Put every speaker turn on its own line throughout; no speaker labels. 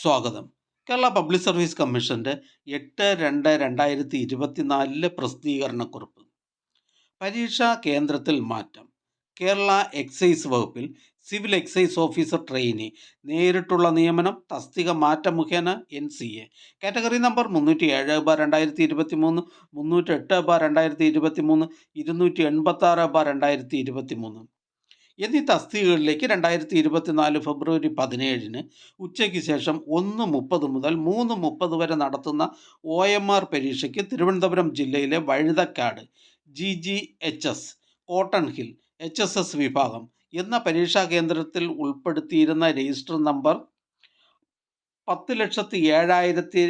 സ്വാഗതം. Kerala public service കമ്മീഷന്റെ എട്ട് രണ്ട് രണ്ടായിരത്തി ഇരുപത്തിനാലിലെ പ്രസിദ്ധീകരണക്കുറിപ്പ്. പരീക്ഷാ കേന്ദ്രത്തിൽ മാറ്റം. കേരള എക്സൈസ് വകുപ്പിൽ സിവിൽ എക്സൈസ് ഓഫീസർ ട്രെയിനി നേരിട്ടുള്ള നിയമനം തസ്തിക മാറ്റം മുഖേന N C A. Category number മുന്നൂറ്റി ഏഴ് ബാർ രണ്ടായിരത്തി ഇരുപത്തി മൂന്ന് മുന്നൂറ്റി എട്ട് ബാർ രണ്ടായിരത്തി ഇരുപത്തി മൂന്ന് ഇരുന്നൂറ്റി എൺപത്തി ആറ് ബാർ രണ്ടായിരത്തി ഇരുപത്തി മൂന്ന് എന്നീ തസ്തികകളിലേക്ക് രണ്ടായിരത്തി ഇരുപത്തിനാല് ഫെബ്രുവരി പതിനേഴിന് ഉച്ചയ്ക്ക് ശേഷം ഒന്ന് മുപ്പത് മുതൽ മൂന്ന് മുപ്പത് വരെ നടത്തുന്ന ഒ എം ആർ പരീക്ഷയ്ക്ക് തിരുവനന്തപുരം ജില്ലയിലെ Vazhuthacaud G G H S cotton hill H S S വിഭാഗം എന്ന പരീക്ഷാ കേന്ദ്രത്തിൽ ഉൾപ്പെടുത്തിയിരുന്ന രജിസ്റ്റർ നമ്പർ പത്ത് ലക്ഷത്തി ഏഴായിരത്തി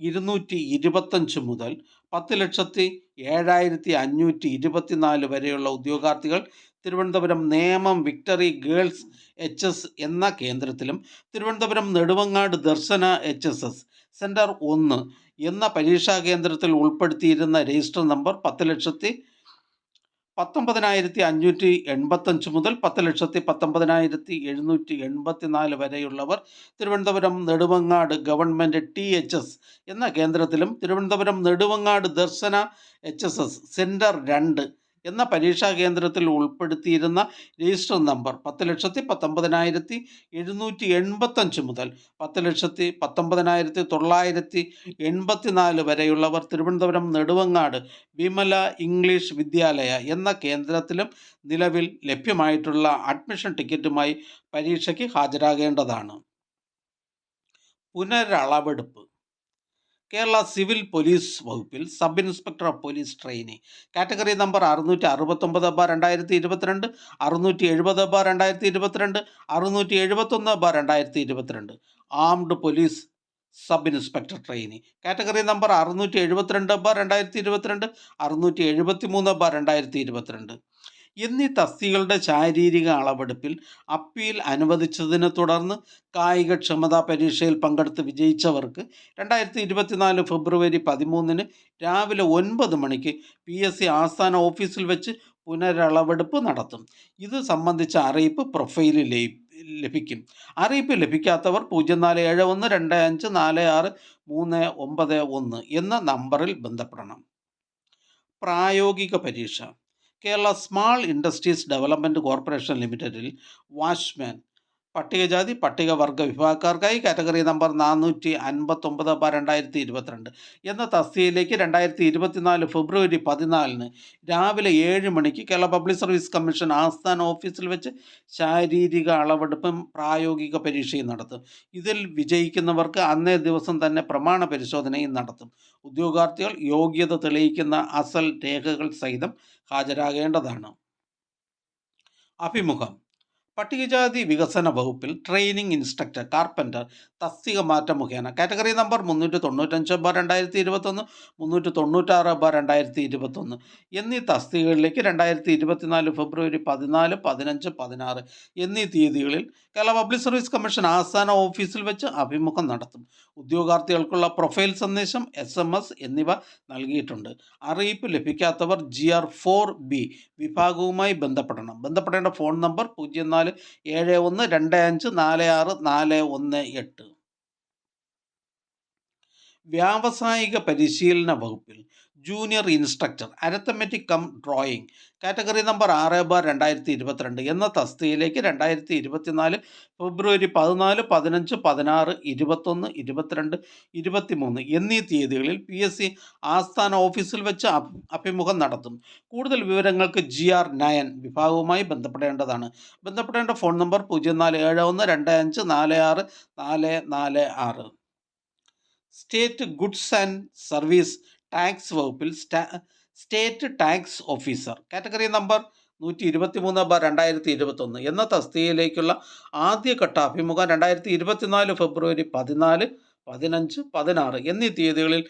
ഇരുന്നൂറ്റി ഇരുപത്തഞ്ച് മുതൽ പത്ത് ലക്ഷത്തി ഏഴായിരത്തി അഞ്ഞൂറ്റി ഇരുപത്തിനാല് വരെയുള്ള ഉദ്യോഗാർത്ഥികൾ Thiruvananthapuram Nemom victory girls H S എന്ന കേന്ദ്രത്തിലും Thiruvananthapuram Nedumangad Darshana H S S centre ഒന്ന് എന്ന പരീക്ഷാ കേന്ദ്രത്തിൽ ഉൾപ്പെടുത്തിയിരുന്ന രജിസ്റ്റർ നമ്പർ പത്ത് ലക്ഷത്തി പത്തൊമ്പതിനായിരത്തി അഞ്ഞൂറ്റി എൺപത്തഞ്ച് മുതൽ പത്ത് ലക്ഷത്തി പത്തൊമ്പതിനായിരത്തി എഴുന്നൂറ്റി എൺപത്തിനാല് വരെയുള്ളവർ Thiruvananthapuram Nedumangad government T H S എന്ന കേന്ദ്രത്തിലും Thiruvananthapuram Nedumangad Darshana H S S centre രണ്ട് എന്ന പരീക്ഷാ കേന്ദ്രത്തിൽ ഉൾപ്പെടുത്തിയിരുന്ന രജിസ്റ്റർ നമ്പർ പത്ത് ലക്ഷത്തി പത്തൊമ്പതിനായിരത്തി എഴുന്നൂറ്റി എൺപത്തഞ്ച് മുതൽ പത്ത് ലക്ഷത്തി പത്തൊമ്പതിനായിരത്തി തൊള്ളായിരത്തി എൺപത്തിനാല് വരെയുള്ളവർ തിരുവനന്തപുരം നെടുവങ്ങാട് വിമല ഇംഗ്ലീഷ് വിദ്യാലയ എന്ന കേന്ദ്രത്തിലും നിലവിൽ ലഭ്യമായിട്ടുള്ള അഡ്മിഷൻ ടിക്കറ്റുമായി പരീക്ഷയ്ക്ക് ഹാജരാകേണ്ടതാണ്. പുനരളവെടുപ്പ്. കേരള സിവിൽ പോലീസ് വകുപ്പിൽ sub inspector of police trainee. Category number അറുന്നൂറ്റി അറുപത്തൊമ്പത് ബാർ രണ്ടായിരത്തി ഇരുപത്തിരണ്ട് അറുന്നൂറ്റി എഴുപത് ബാർ രണ്ടായിരത്തി ഇരുപത്തിരണ്ട് അറുന്നൂറ്റി എഴുപത്തൊന്ന് ബാർ രണ്ടായിരത്തി ഇരുപത്തിരണ്ട് armed police sub inspector trainee. Category number അറുന്നൂറ്റി എഴുപത്തിരണ്ട് ബാർ രണ്ടായിരത്തി ഇരുപത്തിരണ്ട് അറുന്നൂറ്റി എഴുപത്തി മൂന്ന് ബാർ രണ്ടായിരത്തി ഇരുപത്തിരണ്ട് എന്നീ തസ്തികളുടെ ശാരീരിക അളവെടുപ്പിൽ അപ്പീൽ അനുവദിച്ചതിനെ തുടർന്ന് കായികക്ഷമതാ പരീക്ഷയിൽ പങ്കെടുത്ത് വിജയിച്ചവർക്ക് രണ്ടായിരത്തി ഇരുപത്തിനാല് ഫെബ്രുവരി പതിമൂന്നിന് രാവിലെ ഒൻപത് മണിക്ക് പി എസ് സി ആസ്ഥാന ഓഫീസിൽ വെച്ച് പുനരളവെടുപ്പ് നടത്തും. ഇത് സംബന്ധിച്ച അറിയിപ്പ് പ്രൊഫൈലിൽ ലഭിക്കും. അറിയിപ്പ് ലഭിക്കാത്തവർ പൂജ്യം നാല് ഏഴ് ഒന്ന് രണ്ട് അഞ്ച് നാല് ആറ് മൂന്ന് ഒമ്പത് ഒന്ന് എന്ന നമ്പറിൽ ബന്ധപ്പെടണം. പ്രായോഗിക പരീക്ഷ. Kerala small industries development corporation ലിമിറ്റഡിൽ വാച്ച്മാൻ പട്ടികജാതി പട്ടികവർഗ വിഭാഗക്കാർക്കായി കാറ്റഗറി നമ്പർ നാനൂറ്റി അൻപത്തൊമ്പത് ബാർ രണ്ടായിരത്തി ഇരുപത്തിരണ്ട് എന്ന തസ്തികയിലേക്ക് രണ്ടായിരത്തി ഇരുപത്തിനാല് ഫെബ്രുവരി പതിനാലിന് രാവിലെ ഏഴ് മണിക്ക് കേരള പബ്ലിക് സർവീസ് കമ്മീഷൻ ആസ്ഥാന ഓഫീസിൽ വെച്ച് ശാരീരിക അളവെടുപ്പും പ്രായോഗിക പരീക്ഷയും നടത്തും. ഇതിൽ വിജയിക്കുന്നവർക്ക് അന്നേ ദിവസം തന്നെ പ്രമാണ പരിശോധനയും നടത്തും. ഉദ്യോഗാർത്ഥികൾ യോഗ്യത തെളിയിക്കുന്ന അസൽ രേഖകൾ സഹിതം ഹാജരാകേണ്ടതാണ്. അഭിമുഖം. പട്ടികജാതി വികസന വകുപ്പിൽ ട്രെയിനിങ് ഇൻസ്ട്രക്ടർ കാർപ്പന്റർ തസ്തിക മാറ്റം മുഖേന. കാറ്റഗറി നമ്പർ മുന്നൂറ്റി തൊണ്ണൂറ്റഞ്ച് ബാർ രണ്ടായിരത്തി ഇരുപത്തൊന്ന് മുന്നൂറ്റി തൊണ്ണൂറ്റാറ് ബാർ രണ്ടായിരത്തി ഇരുപത്തൊന്ന് എന്നീ തസ്തികകളിലേക്ക് രണ്ടായിരത്തി ഇരുപത്തിനാല് ഫെബ്രുവരി പതിനാല് പതിനഞ്ച് പതിനാറ് എന്നീ തീയതികളിൽ കേരള പബ്ലിക് സർവീസ് കമ്മീഷൻ ആസ്ഥാന ഓഫീസിൽ വെച്ച് അഭിമുഖം നടത്തും. ഉദ്യോഗാർത്ഥികൾക്കുള്ള പ്രൊഫൈൽ സന്ദേശം എസ് എം എസ് എന്നിവ നൽകിയിട്ടുണ്ട്. അറിയിപ്പ് ലഭിക്കാത്തവർ ജി ആർ ഫോർ ബി വിഭാഗവുമായി ബന്ധപ്പെടണം. ബന്ധപ്പെടേണ്ട ഫോൺ നമ്പർ പൂജ്യം നാല് ഏഴ് ഒന്ന് രണ്ട് അഞ്ച് നാല് ആറ് നാല് ഒന്ന് എട്ട്. വ്യാവസായിക പരിശീലന വകുപ്പിൽ junior instructor arithmetic cum drawing category number ആറ് ബാർ രണ്ടായിരത്തി ഇരുപത്തിരണ്ട് എന്ന തസ്തികയിലേക്ക് രണ്ടായിരത്തി ഇരുപത്തിനാല് ഫെബ്രുവരി പതിനാല് പതിനഞ്ച് പതിനാറ് ഇരുപത്തൊന്ന് ഇരുപത്തിരണ്ട് ഇരുപത്തിമൂന്ന് എന്നീ തീയതികളിൽ പി എസ് സി ആസ്ഥാന ഓഫീസിൽ വെച്ച് അഭിമുഖം നടത്തും. കൂടുതൽ വിവരങ്ങൾക്ക് ജി ആർ നയൻ വിഭാഗവുമായി ബന്ധപ്പെടേണ്ടതാണ്. ബന്ധപ്പെടേണ്ട ഫോൺ നമ്പർ പൂജ്യം നാല് ഏഴ് ഒന്ന് രണ്ട് അഞ്ച് നാല് ആറ് നാല് നാല് ആറ്. State goods and service tax വകുപ്പിൽ state tax officer category number നൂറ്റി ഇരുപത്തി മൂന്ന് ബാർ രണ്ടായിരത്തി ഇരുപത്തൊന്ന് എന്ന തസ്തികയിലേക്കുള്ള ആദ്യഘട്ട അഭിമുഖം രണ്ടായിരത്തി ഇരുപത്തിനാല് ഫെബ്രുവരി പതിനാല് പതിനഞ്ച് പതിനാറ് എന്നീ തീയതികളിൽ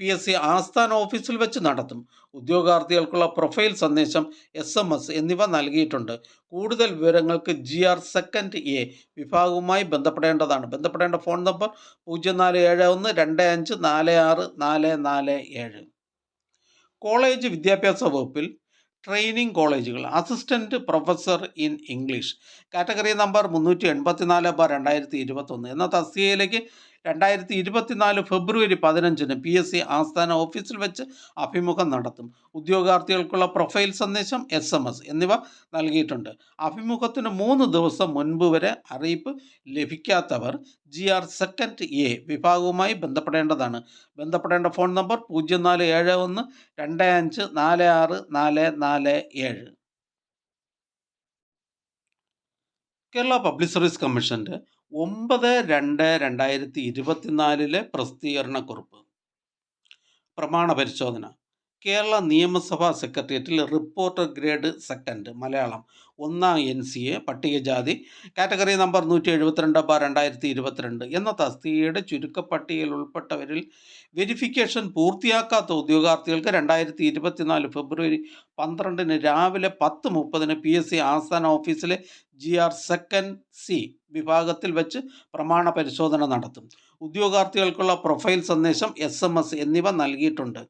പി എസ് സി ആസ്ഥാന ഓഫീസിൽ വെച്ച് നടത്തും. ഉദ്യോഗാർത്ഥികൾക്കുള്ള പ്രൊഫൈൽ സന്ദേശം എസ് എം എസ് എന്നിവ നൽകിയിട്ടുണ്ട്. കൂടുതൽ വിവരങ്ങൾക്ക് ജി ആർ സെക്കൻഡ് എ വിഭാഗവുമായി ബന്ധപ്പെടേണ്ടതാണ്. ബന്ധപ്പെടേണ്ട ഫോൺ നമ്പർ പൂജ്യം നാല് ഏഴ് ഒന്ന് രണ്ട് അഞ്ച് നാല് ആറ് നാല് നാല് ഏഴ്. കോളേജ് വിദ്യാഭ്യാസ വകുപ്പിൽ ട്രെയിനിങ് കോളേജുകൾ. Assistant professor in English. Category number മുന്നൂറ്റി എൺപത്തിനാല് ബാർ രണ്ടായിരത്തി ഇരുപത്തൊന്ന്. എന്ന തസ്തികയിലേക്ക് രണ്ടായിരത്തി ഇരുപത്തിനാല് ഫെബ്രുവരി പതിനഞ്ചിന് പി എസ് സി ആസ്ഥാന ഓഫീസിൽ വെച്ച് അഭിമുഖം നടത്തും. ഉദ്യോഗാർത്ഥികൾക്കുള്ള പ്രൊഫൈൽ സന്ദേശം എസ് എം എസ് എന്നിവ നൽകിയിട്ടുണ്ട്. അഭിമുഖത്തിന് മൂന്ന് ദിവസം മുൻപ് വരെ അറിയിപ്പ് ലഭിക്കാത്തവർ ജി ആർ സെക്കൻഡ് എ വിഭാഗവുമായി ബന്ധപ്പെടേണ്ടതാണ്. ബന്ധപ്പെടേണ്ട ഫോൺ നമ്പർ പൂജ്യം നാല് ഏഴ് ഒന്ന് രണ്ട് അഞ്ച് നാല് ആറ് നാല് നാല് ഏഴ്. കേരള പബ്ലിക് സർവീസ് കമ്മീഷന്റെ ഒമ്പത് രണ്ട് രണ്ടായിരത്തി ഇരുപത്തിനാലിലെ പ്രസിദ്ധീകരണക്കുറിപ്പ്. പ്രമാണ പരിശോധന കേരള നിയമസഭാ സെക്രട്ടേറിയറ്റിൽ റിപ്പോർട്ടർ ഗ്രേഡ് സെക്കൻഡ് മലയാളം. ഒന്നാം എൻ സി എ പട്ടികജാതി കാറ്റഗറി നമ്പർ നൂറ്റി എഴുപത്തിരണ്ട് ബാർ രണ്ടായിരത്തി ഇരുപത്തിരണ്ട് എന്ന തസ്തികയുടെ ചുരുക്കപ്പട്ടികയിൽ ഉൾപ്പെട്ടവരിൽ വെരിഫിക്കേഷൻ പൂർത്തിയാക്കാത്ത ഉദ്യോഗാർത്ഥികൾക്ക് രണ്ടായിരത്തി ഇരുപത്തിനാല് ഫെബ്രുവരി പന്ത്രണ്ടിന് രാവിലെ പത്ത് മുപ്പതിന് പി എസ് സി ആസ്ഥാന ഓഫീസിലെ ജി ആർ സെക്കൻഡ് സി വിഭാഗത്തിൽ വെച്ച് പ്രമാണ പരിശോധന നടത്തും. ഉദ്യോഗാർത്ഥികൾക്കുള്ള പ്രൊഫൈൽ സന്ദേശം എസ് എന്നിവ നൽകിയിട്ടുണ്ട്.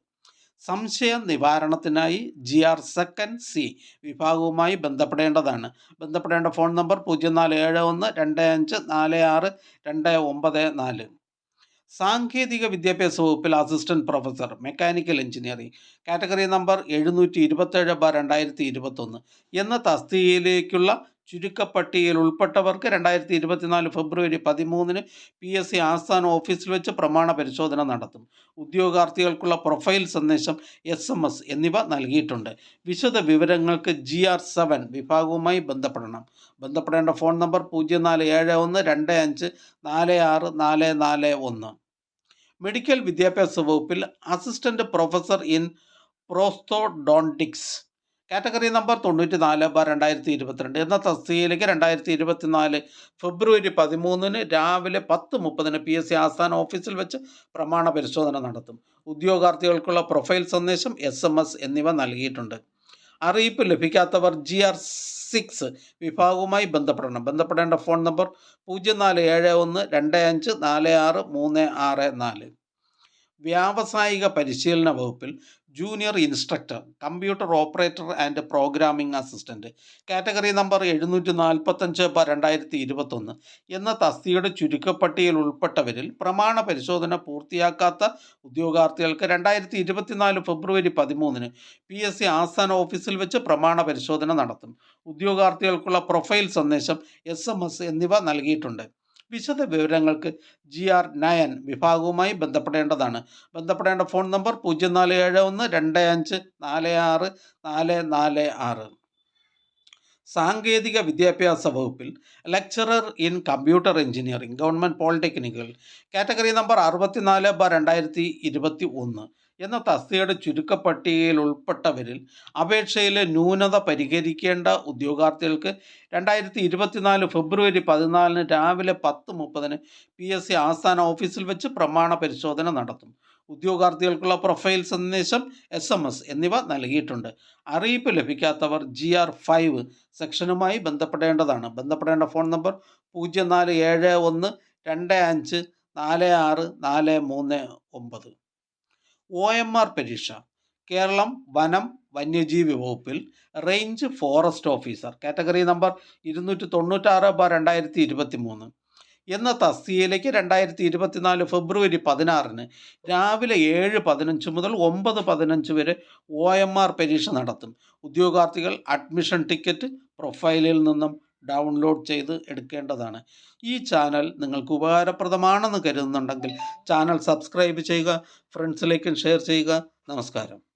സംശയ നിവാരണത്തിനായി ജി ആർ സെക്കൻഡ് സി വിഭാഗവുമായി ബന്ധപ്പെടേണ്ടതാണ്. ബന്ധപ്പെടേണ്ട ഫോൺ നമ്പർ പൂജ്യം നാല് ഏഴ് ഒന്ന് രണ്ട് അഞ്ച് നാല് ആറ് രണ്ട് ഒമ്പത് നാല്. സാങ്കേതിക വിദ്യാഭ്യാസ വകുപ്പിൽ assistant professor mechanical engineering category number എഴുന്നൂറ്റി ഇരുപത്തേഴ് ബാർ രണ്ടായിരത്തി ഇരുപത്തൊന്ന് എന്ന തസ്തികയിലേക്കുള്ള ചുരുക്കപ്പട്ടികയിൽ ഉൾപ്പെട്ടവർക്ക് രണ്ടായിരത്തി ഇരുപത്തിനാല് ഫെബ്രുവരി പതിമൂന്നിന് പി എസ് സി ആസ്ഥാന ഓഫീസിൽ വെച്ച് പ്രമാണ പരിശോധന നടത്തും. ഉദ്യോഗാർത്ഥികൾക്കുള്ള പ്രൊഫൈൽ സന്ദേശം എസ് എം എസ് എന്നിവ നൽകിയിട്ടുണ്ട്. വിശദ വിവരങ്ങൾക്ക് ജി ആർ സെവൻ വിഭാഗവുമായി ബന്ധപ്പെടണം. ബന്ധപ്പെടേണ്ട ഫോൺ നമ്പർ പൂജ്യം നാല് ഏഴ് ഒന്ന് രണ്ട് അഞ്ച് നാല് ആറ് നാല് നാല് ഒന്ന്. മെഡിക്കൽ വിദ്യാഭ്യാസ വകുപ്പിൽ assistant professor in prosthodontics. Category number തൊണ്ണൂറ്റി നാല് ബാർ രണ്ടായിരത്തി ഇരുപത്തിരണ്ട് എന്ന തസ്തികയിലേക്ക് രണ്ടായിരത്തി ഇരുപത്തിനാല് ഫെബ്രുവരി പതിമൂന്നിന് രാവിലെ പത്ത് മുപ്പതിന് പി എസ് സി ആസ്ഥാന ഓഫീസിൽ വെച്ച് പ്രമാണ പരിശോധന നടത്തും. ഉദ്യോഗാർത്ഥികൾക്കുള്ള പ്രൊഫൈൽ സന്ദേശം എസ് എം എസ് എന്നിവ നൽകിയിട്ടുണ്ട്. അറിയിപ്പ് ലഭിക്കാത്തവർ ജി ആർ സിക്സ് വിഭാഗവുമായി ബന്ധപ്പെടണം. ബന്ധപ്പെടേണ്ട ഫോൺ നമ്പർ പൂജ്യം നാല് ഏഴ് ഒന്ന് രണ്ട് അഞ്ച് നാല് ആറ് മൂന്ന് ആറ് നാല്. വ്യാവസായിക പരിശീലന വകുപ്പിൽ junior instructor computer operator and programming assistant category number എഴുന്നൂറ്റി നാൽപ്പത്തഞ്ച് രണ്ടായിരത്തി ഇരുപത്തൊന്ന് എന്ന തസ്തികയുടെ ചുരുക്കപ്പട്ടികയിൽ ഉൾപ്പെട്ടവരിൽ പ്രമാണ പരിശോധന പൂർത്തിയാക്കാത്ത ഉദ്യോഗാർത്ഥികൾക്ക് രണ്ടായിരത്തി ഇരുപത്തിനാല് ഫെബ്രുവരി പതിമൂന്നിന് പി എസ് സി ആസ്ഥാന ഓഫീസിൽ വെച്ച് പ്രമാണ പരിശോധന നടത്തും. ഉദ്യോഗാർത്ഥികൾക്കുള്ള പ്രൊഫൈൽ സന്ദേശം എസ് എന്നിവ നൽകിയിട്ടുണ്ട്. വിശദ വിവരങ്ങൾക്ക് ജി ആർ നയൻ വിഭാഗവുമായി ബന്ധപ്പെടേണ്ടതാണ്. ബന്ധപ്പെടേണ്ട ഫോൺ നമ്പർ പൂജ്യം നാല് ഏഴ് ഒന്ന് രണ്ട് അഞ്ച് നാല് ആറ് നാല് നാല് ആറ്. സാങ്കേതിക വിദ്യാഭ്യാസ വകുപ്പിൽ lecturer in computer engineering government പോളിടെക്നിക്കുകൾ category number അറുപത്തിനാല് ബ രണ്ടായിരത്തി ഇരുപത്തി ഒന്ന് എന്ന തസ്തികയുടെ ചുരുക്കപ്പട്ടികയിൽ ഉൾപ്പെട്ടവരിൽ അപേക്ഷയിലെ ന്യൂനത പരിഹരിക്കേണ്ട ഉദ്യോഗാർത്ഥികൾക്ക് രണ്ടായിരത്തി ഇരുപത്തിനാല് ഫെബ്രുവരി പതിനാലിന് രാവിലെ പത്ത് മുപ്പതിന് പി എസ് സി ആസ്ഥാന ഓഫീസിൽ വെച്ച് പ്രമാണ പരിശോധന നടത്തും. ഉദ്യോഗാർത്ഥികൾക്കുള്ള പ്രൊഫൈൽ സന്ദേശം എസ് എം എസ് എന്നിവ നൽകിയിട്ടുണ്ട്. അറിയിപ്പ് ലഭിക്കാത്തവർ ജി ആർ ഫൈവ് സെക്ഷനുമായി ബന്ധപ്പെടേണ്ടതാണ്. ബന്ധപ്പെടേണ്ട ഫോൺ നമ്പർ പൂജ്യം നാല് ഏഴ് ഒന്ന് രണ്ട് അഞ്ച് നാല് ആറ് നാല് മൂന്ന് ഒമ്പത്. ഒ എം ആർ പരീക്ഷ. കേരളം വനം വന്യജീവി വകുപ്പിൽ range forest officer category number ഇരുന്നൂറ്റി തൊണ്ണൂറ്റാറ് ബാർ രണ്ടായിരത്തി ഇരുപത്തി മൂന്ന് എന്ന തസ്തികയിലേക്ക് രണ്ടായിരത്തി ഇരുപത്തിനാല് ഫെബ്രുവരി പതിനാറിന് രാവിലെ ഏഴ് പതിനഞ്ച് മുതൽ ഒമ്പത് പതിനഞ്ച് വരെ ഒ എം ആർ പരീക്ഷ നടത്തും. ഉദ്യോഗാർത്ഥികൾ അഡ്മിഷൻ ടിക്കറ്റ് പ്രൊഫൈലിൽ നിന്നും ഡൗൺലോഡ് ചെയ്ത് എടുക്കേണ്ടതാണ്. ഈ ചാനൽ നിങ്ങൾക്ക് ഉപകാരപ്രദമാണെന്ന് കരുതുന്നുണ്ടെങ്കിൽ ചാനൽ സബ്സ്ക്രൈബ് ചെയ്യുക ഫ്രണ്ട്സിലേക്കും ഷെയർ ചെയ്യുക. നമസ്കാരം.